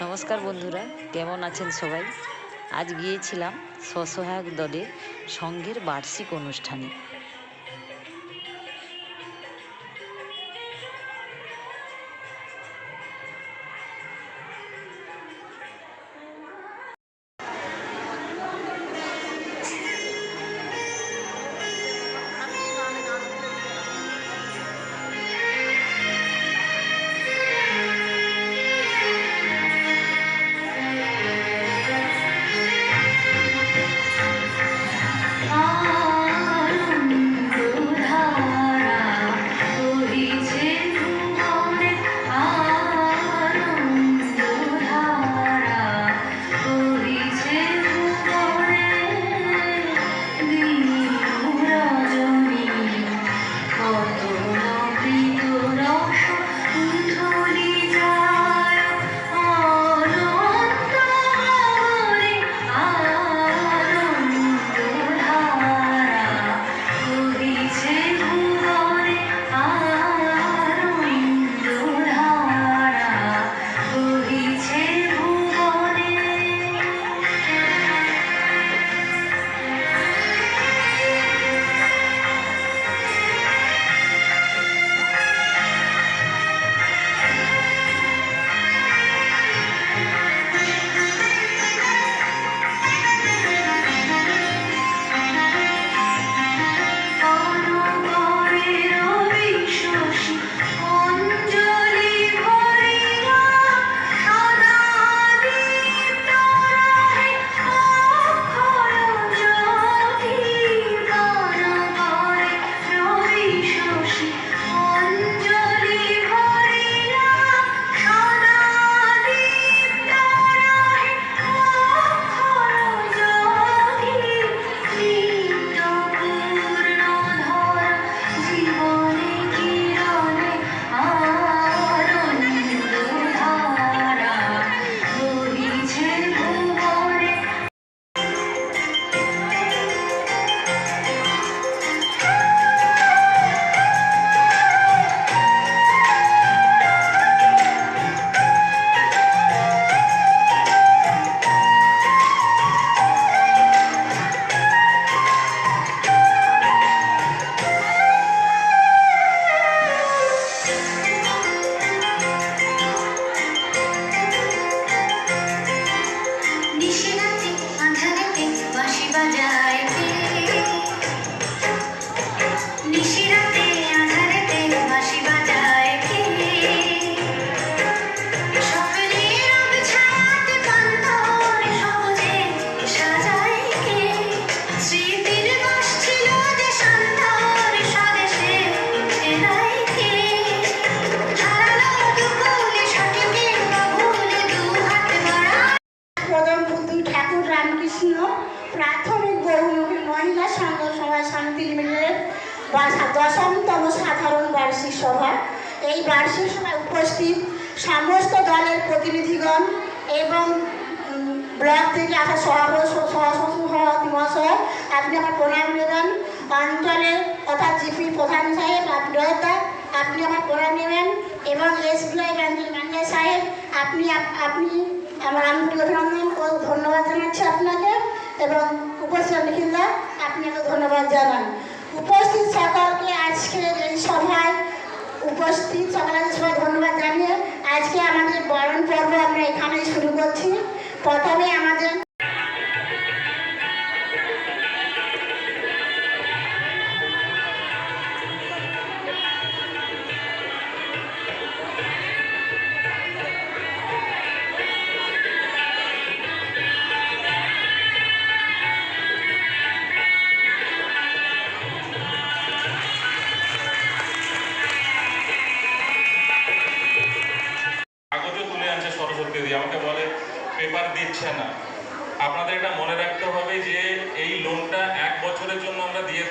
নমস্কার বন্ধুরা কেমন আছেন সবাই? আজ গিয়েছিলাম স্বসহায়ক দলের সঙ্গের বার্ষিক অনুষ্ঠানে। দশমতম সাধারণ বার্ষিক সভা। এই বার্ষিক সভায় উপস্থিত সমস্ত দলের প্রতিনিধিগণ এবং ব্লক থেকে আসা সভাপতি সভাপতি মহাশয়, আপনি আমার প্রণাম নেবেন অঞ্চলের অর্থাৎ জিপি প্রধান সাহেব আপনার আপনি আমার প্রণাম নেবেন এবং এসবিআই ব্যাংকের ম্যানেজার সাহেব, আপনি আপনি আমার আন্তরিক অভিনন্দন ও ধন্যবাদ জানাচ্ছি আপনাকে। এবং উপস্থিত নিখিলদা আপনাকে ধন্যবাদ জানান। উপস্থিত সকলকে আজকের এই সভায় উপস্থিত সকলকে সবাই ধন্যবাদ জানিয়ে আজকে আমাদের বরণ পর্ব আমরা এখানেই শুরু করছি। প্রথমে আমাদের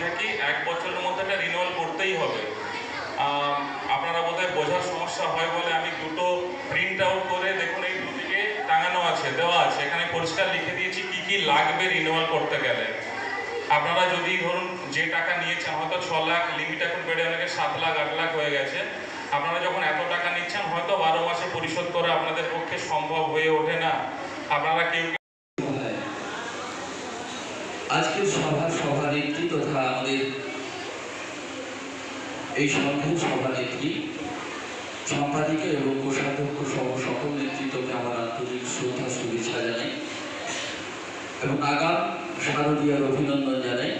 থাকি এক বছরের মধ্যে একটা রিনিউয়াল করতেই হবে। আপনারা বোধহয় বোঝার সমস্যা হয় বলে আমি দুটো প্রিন্ট আউট করে দেখুন এই দুদিকে টাঙানো আছে, দেওয়া আছে। এখানে পরিষ্কার লিখে দিয়েছি কি কি লাগবে রিনিউয়াল করতে গেলে। আপনারা যদি ধরুন যে টাকা নিয়েছেন, হয়তো ছ লাখ লিমিট এখন বেড়ে অনেকে সাত লাখ, আট লাখ হয়ে গেছে। আপনারা যখন এত টাকা নিচ্ছেন, হয়তো বারো মাসে পরিশোধ করা আপনাদের পক্ষে সম্ভব হয়ে ওঠে না। আপনারা কেউ আজকের সভার সভানেত্রী তথা আমাদের এই সংঘের সভানেত্রী সম্পাদিকা এবং কোষাধ্যক্ষ সহ সকল নেতৃত্বকে আমার আন্তরিক শ্রদ্ধা শুভেচ্ছা জানাই এবং আগাম শারদীয়ার অভিনন্দন জানাই।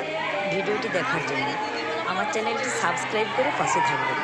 ধন্যবাদ ভিডিওটি দেখার জন্য। আমার চ্যানেলটি সাবস্ক্রাইব করে পাশে থাকবেন।